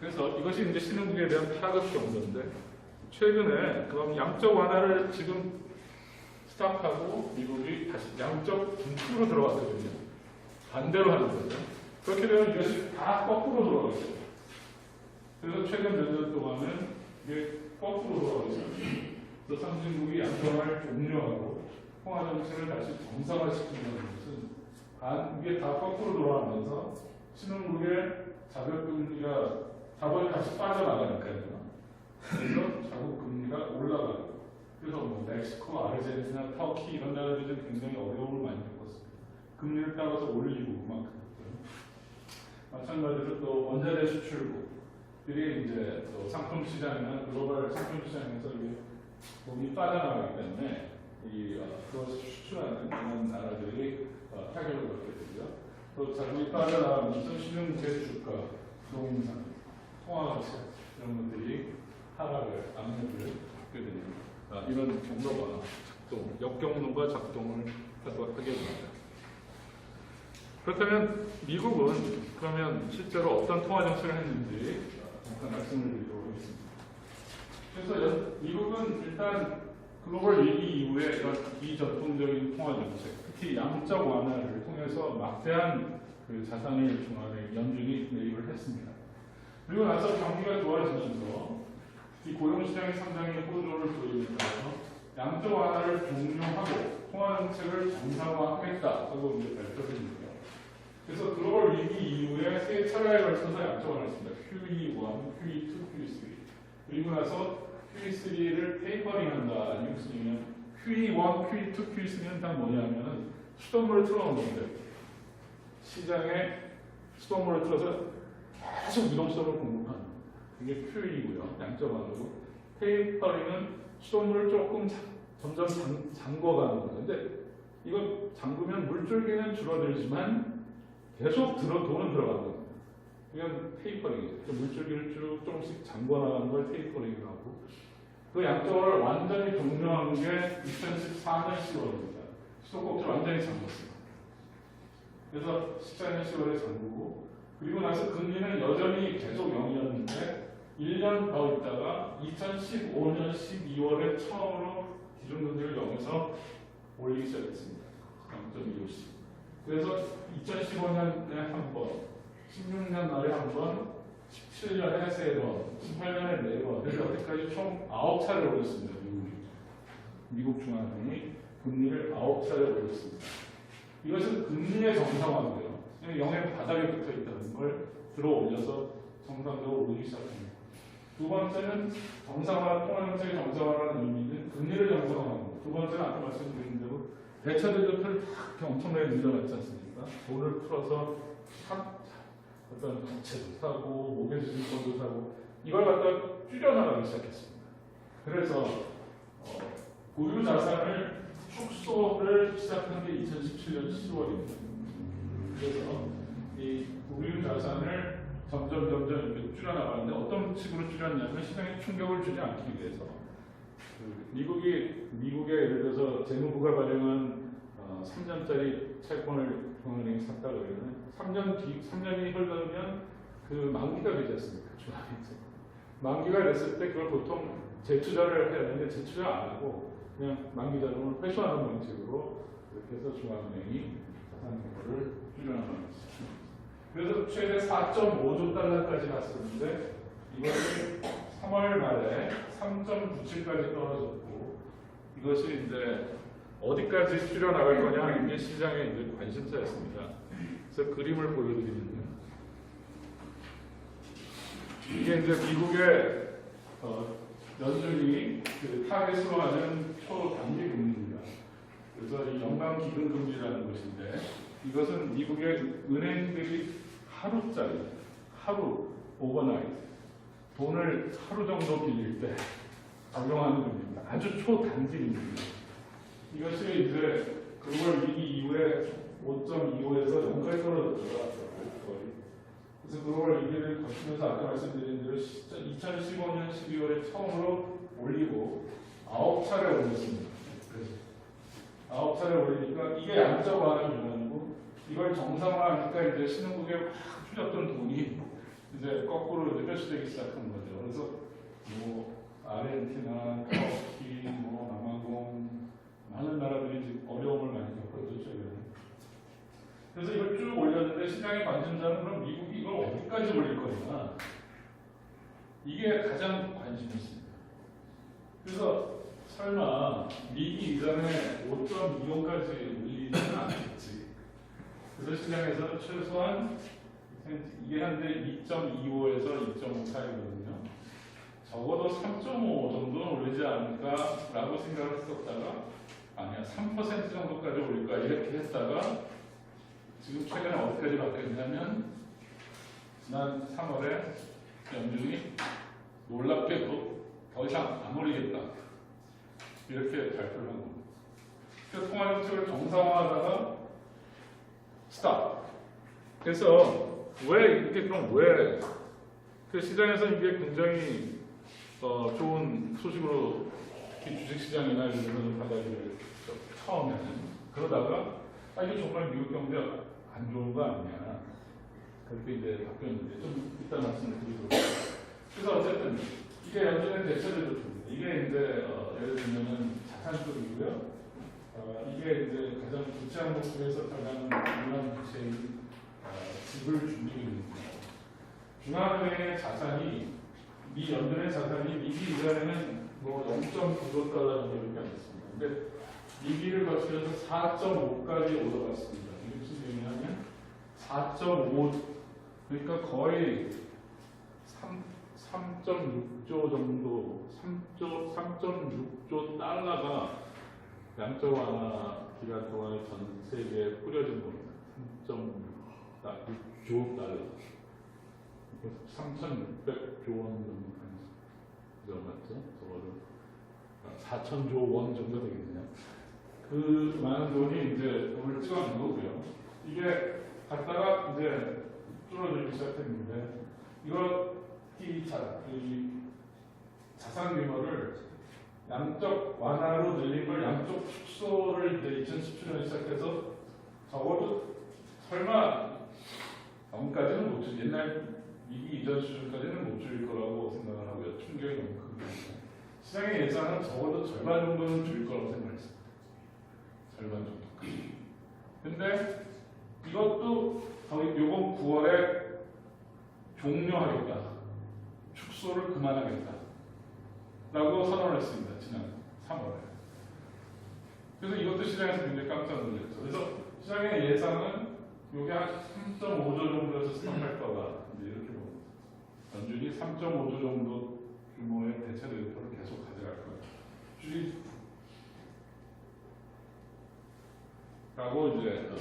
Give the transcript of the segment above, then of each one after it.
그래서 이것이 이제 신흥국에 대한 타격 정도인데 최근에 그럼 양적 완화를 지금 스탑하고 미국이 다시 양적 분수로 들어갔거든요. 반대로 하는 거죠. 그렇게 되면 이것이 다 거꾸로 돌아가죠. 그래서 최근 몇 년 동안은 이게 거꾸로 돌아가고 있어요. 그래서 상징국이 양적을 종료하고 통화 정책을 다시 정상화시킨다는 것은 반 이게 다 거꾸로 돌아가면서 신흥국의 자본금리가 자본이 다시 빠져나가니까요. 그래서 자국 금리가 올라가고 그래서 뭐 멕시코, 아르헨티나, 터키 이런 나라들은 굉장히 어려움을 많이 겪었습니다. 금리를 따라서 올리고 그만큼 마찬가지로 또 원자재 수출국들이 이제 또 상품 시장이나 글로벌 상품 시장에서 이게 돈이 빠져나가기 때문에 이 어, 그것을 수출하는 그런 나라들이 어, 타격을 받게 되고요. 또 자국이 빠져나가면서 신흥 제주가, 농산, 통화가치 이런 것들이 하락을 압력을 받게 되는 아, 이런 경로가 작동, 역경로가 작동을 하게 됩니다. 그렇다면 미국은 그러면 실제로 어떤 통화 정책을 했는지 잠깐 말씀을 드리도록 하겠습니다. 그래서 연- 미국은 일단 글로벌 위기 이후에 이런 비전통적인 통화 정책, 특히 양적 완화를 통해서 막대한 그 자산을 중앙에 연준이 매입을 했습니다. 그리고 나서 경기가 좋아지면서 특히 고용시장이 상당히 호조를 보이는 따라서 양적 완화를 종료하고 통화 정책을 정상화하겠다고 이제 했는데요. 그래서 글로벌 위기 이후에 세 차례에 걸쳐서 양적 완화를 했습니다. QE1, QE2, QE3. 그리고 나서 QE3를 테이퍼링 한다. 이게 무슨 얘기냐면 QE1, QE2, QE3는 다 뭐냐면은 수돗물을 틀어놓는데 시장에 수돗물을 틀어서 계속 유동성을 공급하는 그게 QE이고요. 양적 완화고 테이퍼링은 수돗물을 조금 자- 점점 잠, 잠궈가는 거죠. 근데 이거 잠그면 물줄기는 줄어들지만 계속 들어 돈은 들어가는 거예요. 이건 테이퍼링이죠. 그 물줄기를 쭉 조금씩 잠궈나가는 걸 테이퍼링이라고 하고 그 양쪽을 완전히 종료한 게 2014년 10월입니다. 수도꼭지를 완전히 잠궜어요. 그래서 14년 10월에 잠그고 그리고 나서 금리는 여전히 계속 0이었는데 1년 더 있다가 2015년 12월에 처음으로 기준금리를 0에서 올리기 시작했습니다. 0.25씩. 그래서 2015년에 한 번, 16년 말에 한 번, 17년에 세 번, 18년에 네 번, 여태까지 총 9차례 올렸습니다. 미국이. 미국 중앙은행이 금리를 9차례 올렸습니다. 이것은 금리의 정상화고요. 영의 바닥에 붙어 있다는 걸 들어 올려서 정상적으로 오르기 시작합니다. 두 번째는 정상화, 통화정책의 정상화라는 의미는 금리를 정상화하는 거. 두 번째는 아까 말씀드린 대로 대차대조표를 다 이렇게 엄청나게 늘려놨지 않습니까? 돈을 풀어서 사, 어떤 부채도 사고, 모계지 증권도 사고, 이걸 갖다 줄여나가기 시작했습니다. 그래서 어, 고유 자산을 축소를 시작한 게 2017년 10월입니다. 그래서 이 고유 자산을 점점 점점 이렇게 줄여나가는데 식으로 줄였냐면 시장에 충격을 주지 않기 위해서 그 미국이 미국의 예를 들어서 재무부가 발행한 어, 3년짜리 채권을 중앙은행이 샀다 그러면 3년 뒤 3년이 흘러면 그 만기가 되지 않습니까? 중앙은행에서 만기가 됐을 때 그걸 보통 재투자를 해야 되는데 재투자 안 하고 그냥 만기 자금을 회수하는 방식으로 이렇게 해서 중앙은행이 자산 규모를 줄여나가는 거죠. 그래서 최대 4.5조 달러까지 갔었는데 이것이 3월 말에 3.97까지 떨어졌고 이것이 이제 어디까지 줄여나갈 거냐 이게 시장의 이제 관심사였습니다. 그래서 그림을 보여드리면요. 이게 이제 미국의 어, 연준이 그 타겟으로 하는 초단기 금리입니다. 그래서 이 연방 기준 금리라는 것인데 이것은 미국의 은행들이 하루짜리, 하루 오버나이트 돈을 하루 정도 빌릴 때 적용하는 금리입니다. 아주 초단기입니다. 이것이 이제 글로벌 위기 이후에 5.25에서 0까지 떨어졌죠. 그래서 글로벌 위기를 거치면서 아까 말씀드린 대로 2015년 12월에 처음으로 올리고 9차례 올렸습니다. 그래서 9차례 올리니까 이게 양적 완화 기간이고 이걸 정상화하니까 이제 신흥국에 확 줄였던 돈이 이제 거꾸로 이제 표시되기 시작한 거죠. 그래서 뭐 아르헨티나, 터키, 뭐 남아공 많은 나라들이 지금 어려움을 많이 겪었죠 최근에. 그래서 이걸 쭉 올렸는데 시장의 관심사는 그럼 미국이 이걸 어디까지 올릴 거냐 이게 가장 관심이 있습니다. 그래서 설마 미기 이전에 5.25까지 올리지는 않겠지. 그래서 시장에서 최소한 이게 한데 2.25에서 2.5 사이거든요. 적어도 3.5 정도는 올리지 않을까라고 생각을 했었다가 아니야 3% 정도까지 올릴 거야 이렇게 했다가 지금 최근에 어디까지 바뀌었냐면 지난 3월에 연준이 놀랍게도 더 이상 안 올리겠다 이렇게 발표를 한 겁니다. 그 통화 정책을 정상화하다가 스탑. 그래서 왜 이렇게 그럼 왜 그 시장에서 이게 굉장히 어, 좋은 소식으로 특히 주식 시장이나 이런 데는 받아들여요. 처음에는 그러다가 아 이게 정말 미국 경제 안 좋은 거 아니냐 그렇게 이제 바뀌었는데 좀 이따 말씀을 드리도록 하겠습니다. 그래서 어쨌든 이게 연준의 대체를 줍니다. 이게 이제 어, 예를 들면은 자산 쪽이고요. 어, 이게 이제 가장 부채 항목에서 가장 중요한 부채인 어, 집을 거예요. 중앙은행의 자산이 미 연준의 자산이 미기 이전에는 뭐 0.9조 달러 정도밖에 안 됐습니다. 근데 미기를 거치면서 4.5까지 올라갔습니다. 무슨 의미냐면 4.5 그러니까 거의 3, 3.6조 정도 3조 3.6조 달러가 양적 완화 기간 동안에 전 세계에 뿌려진 겁니다. 3.6조 달러. 3,600조 원 정도 되는 맞죠? 적어도 4천조 원 정도 되겠네요. 그 많은 돈이 이제 돈을 찍어낸 거고요. 이게 갔다가 이제 줄어들기 시작했는데 이거 이 자, 이 자산 규모를 양적 완화로 늘린 걸 양적 축소를 이제 2017년에 시작해서 적어도 설마 영까지는 못 줄, 옛날 위기 이전 수준까지는 못 줄일 거라고 생각을 하고요. 충격이 너무 때문에. 시장의 예상은 적어도 절반 정도는 줄일 거라고 생각했습니다. 절반 정도. 근데 이것도 요번 9월에 종료하겠다. 축소를 그만하겠다. 라고 선언을 했습니다. 지난 3월에. 그래서 이것도 시장에서 굉장히 깜짝 놀랐죠. 그래서 시장의 예상은 요게 한 3.5조 정도에서 스탑할 거다. 이렇게 봅니다. 연준이 3.5조 정도 규모의 대체 레이터를 계속 가져갈 거다. 주식 라고 이제 어,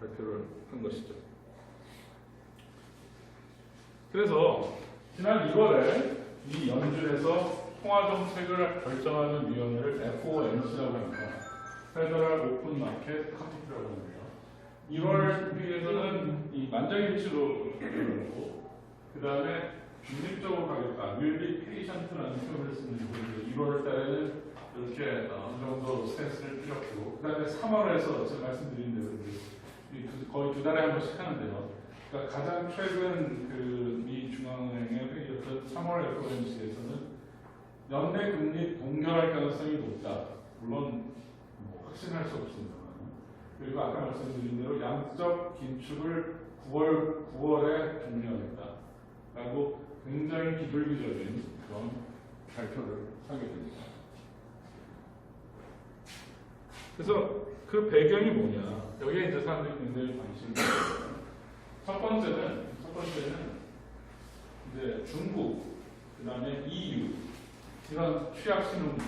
발표를 한 것이죠. 그래서 지난 1월에 이 연준에서 통화 정책을 결정하는 위원회를 FOMC라고 합니다. 페더럴 오픈 마켓 커미티라고 합니다. 1월 회의에서는 이 만장일치로 결정하고 그 다음에 중립적으로 가겠다. be patient라는 표현을 쓰는데 1월 달에는 이렇게 어느 정도 스탠스를 펴렸고 그 다음에 3월에서 제가 말씀드린 대로 거의 두 달에 한 번씩 하는데요. 그러니까 가장 최근 그 미 중앙은행의 회의였던 3월 FOMC에서는 연내 금리 동결할 가능성이 높다. 물론 뭐 확신할 수 없습니다만. 그리고 아까 말씀드린 대로 양적 긴축을 9월 9월에 종료하겠다. 라고 굉장히 기술기적인 그런 발표를 하게 됩니다. 그래서 그 배경이 뭐냐? 여기에 이제 사람들이 굉장히 관심이 있어요. 첫 번째는 첫 번째는 이제 중국, 그 다음에 EU 이런 취약 신흥국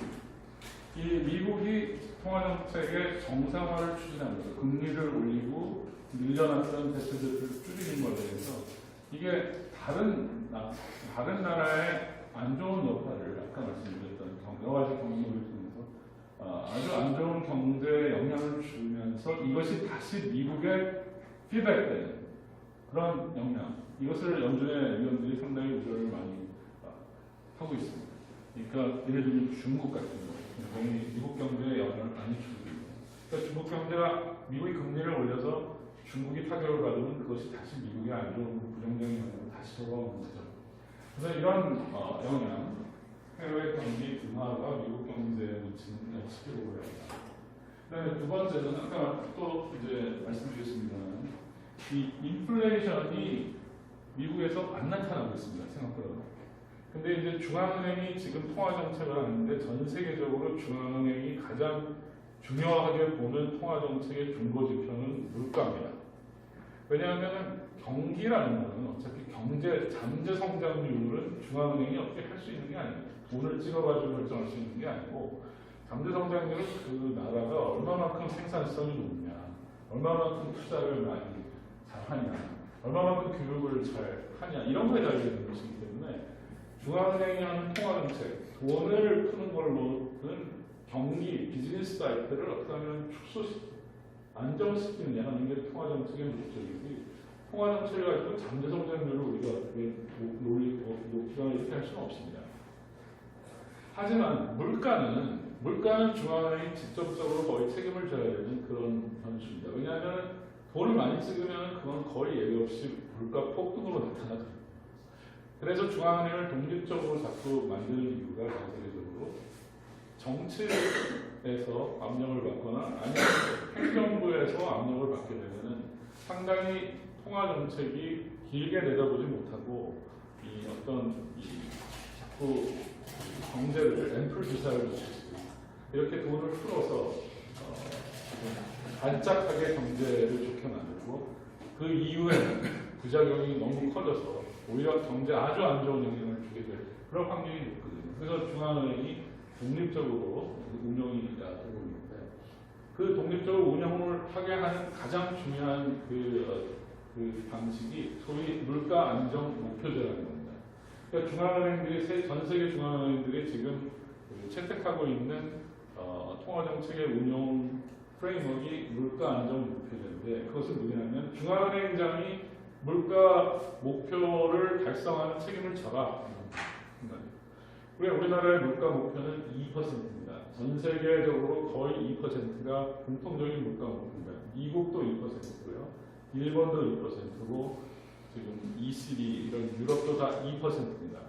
이 미국이 통화 정책의 정상화를 추진합니다. 금리를 올리고 밀려났던 대출들을 줄이는 것에 대해서 이게 다른 나, 다른 나라의 안 좋은 여파를 아까 말씀드렸던 경- 여러 가지 경험을 통해서 어, 아주 안 좋은 경제에 영향을 주면서 이것이 다시 미국에 피드백되는 그런 영향 이것을 연준의 위원들이 상당히 우려를 많이 어, 하고 있습니다. 그러니까 예를 들면 중국 같은 경우 굉장히 미국 경제에 영향을 많이 주고 있고 그러니까 중국 경제가 미국이 금리를 올려서 중국이 타격을 받으면 그것이 다시 미국에 안 좋은 부정적인 영향으로 다시 돌아오는 거죠. 그래서 이런 어, 영향, 해외 경기 둔화가 미국 경제에 미치는 시기로 보입니다. 그 다음에 두 번째는 아까 또 이제 말씀드렸습니다만 이 인플레이션이 미국에서 안 나타나고 있습니다. 생각보다. 근데 이제 중앙은행이 지금 통화 정책을 하는데 전 세계적으로 중앙은행이 가장 중요하게 보는 통화 정책의 중고 지표는 물가입니다. 왜냐하면 경기라는 거는 어차피 경제 잠재 성장률은 중앙은행이 어떻게 할 수 있는 게 아닙니다. 돈을 찍어가지고 결정할 수 있는 게 아니고 잠재 성장률은 그 나라가 얼마만큼 생산성이 높냐, 얼마만큼 투자를 많이 잘하냐, 얼마만큼 교육을 잘 하냐 이런 거에 달려 있는 것이기 때문에 중앙은행이 하는 통화정책, 돈을 푸는 걸로는 경기, 비즈니스 사이클을 어떻게 하면 축소시키고 안정시키느냐 하는 게 통화정책의 목적이지 통화정책을 가지고 잠재성장률을 우리가 논리, 높이거나 이렇게 할 수는 없습니다. 하지만 물가는 물가는 중앙은행이 직접적으로 거의 책임을 져야 되는 그런 변수입니다. 왜냐하면 돈을 많이 찍으면 그건 거의 예외 없이 물가 폭등으로 나타나거든요. 그래서 중앙은행을 독립적으로 자꾸 만드는 이유가 전 세계적으로 정치 에서 압력을 받거나 아니면 행정부에서 압력을 받게 되면은 상당히 통화 정책이 길게 내다보지 못하고 이 어떤 이 자꾸 경제를 앰플 주사를 이렇게 돈을 풀어서 어, 반짝하게 경제를 좋게 만들고 그 이후에는 부작용이 너무 커져서 오히려 경제 아주 안 좋은 영향을 주게 될 그런 확률이 높거든요. 그래서 중앙은행이 독립적으로 운영이 되고 있는데 그 독립적으로 운영을 하게 하는 가장 중요한 그, 어, 그 방식이 소위 물가 안정 목표제라는 겁니다. 그러니까 중앙은행들이 세- 전 세계 중앙은행들이 지금 그 채택하고 있는 어, 통화정책의 운용 프레임워크가 물가 안정 목표제인데 그것은 뭐냐면 중앙은행장이 물가 목표를 달성하는 책임을 져라. 왜 우리나라의 물가 목표는 2%입니다. 전 세계적으로 거의 2%가 공통적인 물가 목표입니다. 미국도 2%고요. 일본도 2%고 지금 ECB 이런 유럽도 다 2%입니다.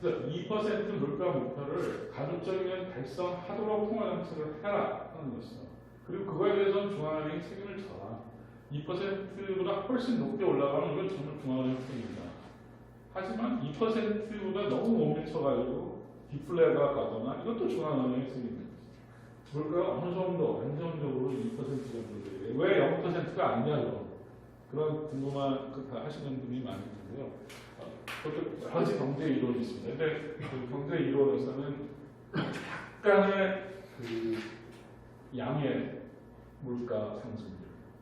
그래서 2% 물가 목표를 가급적이면 달성하도록 통화 정책을 해라 하는 것이죠. 그리고 그거에 대해서는 중앙은행이 책임을 져라. 2%보다 훨씬 높게 올라가면 이건 정말 중앙은행 책임이다. 하지만 2%보다 너무 못 미쳐가지고 디플레가 가거나 이것도 중앙은행의 책임입니다. 물가가 어느 정도 안정적으로 2% 정도 돼요. 왜 0%가 아니냐고 그런 궁금한 하시는 분이 많을 텐데요. 어, 그것도 여러 가지 경제 이론이 있습니다. 근데 그 경제 이론에서는 약간의 그 양의 물가 상승률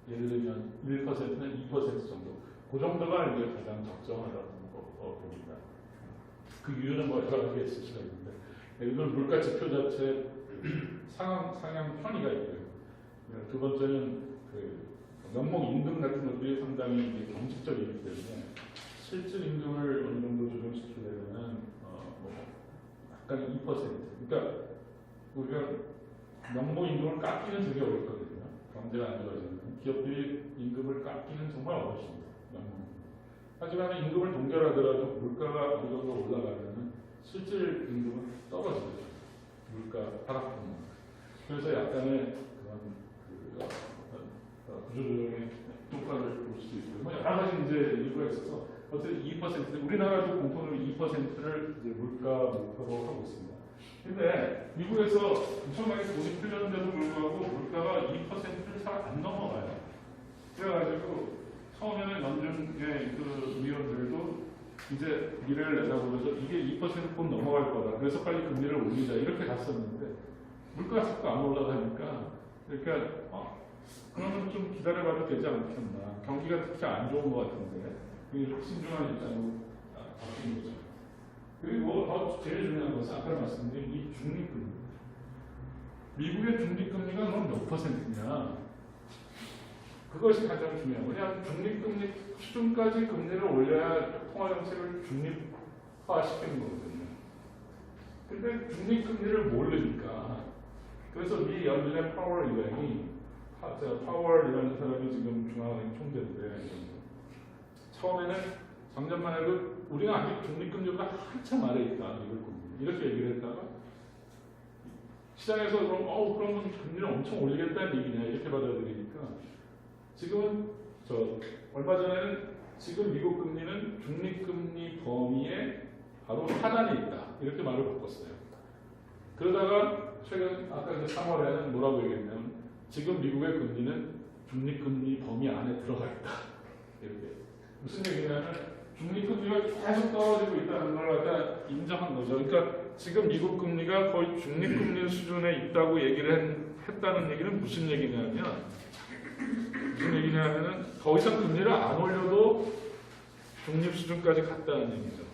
예를 들면 1%는 2% 정도 그 정도가 이제 가장 적정하다고 어, 봅니다. 그 이유는 뭐 여러 가지 있을 수가 있는데 들면 물가 지표 자체 상향 상향 편의가 있고요. 두 번째는 그 명목 임금 같은 것들이 상당히 이제 경직적이기 때문에 실질 임금을 어느 정도 조정시키려면 어, 뭐 약간 2% 그러니까 우리가 명목 임금을 깎기는 되게 어렵거든요. 경제가 안 좋아지면 기업들이 임금을 깎기는 정말 어렵습니다. 하지만 임금을 동결하더라도 물가가 어느 정도 올라가면 실질 임금은 떨어지죠. 물가 하락하면. 그래서 약간의 그런 그, 어, 어, 구조조정의 효과를 볼 수 있고 뭐 여러 가지 이제 이유가 있어서 어쨌든 2% 우리나라도 공통으로 2%를 이제 물가 목표로 하고 있습니다. 근데 미국에서 엄청나게 돈이 풀렸는데도 불구하고 물가가 2%를 잘 안 넘어가요. 그래가지고 처음에는 연준의 그 위원들도 이제 미래를 내다보면서 이게 2%곧 넘어갈 거다. 그래서 빨리 금리를 올리자. 이렇게 갔었는데 물가가 자꾸 안 올라가니까 그러니까 어, 그러면 좀 기다려봐도 되지 않겠나. 경기가 특히 안 좋은 것 같은데 이게 신중한 입장으로 아, 바뀐 거죠. 그리고 더 제일 중요한 것은 아까 말씀드린 이 중립금리. 미국의 중립금리가 그럼 몇 퍼센트냐? 그것이 가장 중요해요. 왜냐하면 중립금리 수준까지 금리를 올려야 통화정책을 중립화시키는 거거든요. 근데 중립금리를 모르니까 그래서 미 연준의 파월 의장이 파월이라는 사람이 지금 중앙은행 총재인데 처음에는 작년만 해도 우리가 아직 중립금리보다 한참 아래 있다 이렇게 얘기를 했다가 시장에서 그럼 어 그러면 금리를 엄청 올리겠다는 얘기냐 이렇게 받아들이니까 지금은 저 얼마 전에는 지금 미국 금리는 중립금리 범위에 바로 하단에 있다 이렇게 말을 바꿨어요. 그러다가 최근 아까 그 3월에는 뭐라고 얘기했냐면 지금 미국의 금리는 중립금리 범위 안에 들어가 있다 이렇게 무슨 얘기냐면 중립금리가 계속 떨어지고 있다는 걸 갖다 인정한 거죠. 그러니까 지금 미국 금리가 거의 중립금리 수준에 있다고 얘기를 했, 했다는 얘기는 무슨 얘기냐면 무슨 얘기냐면은 더 이상 금리를 안 올려도 중립 수준까지 갔다는 얘기죠.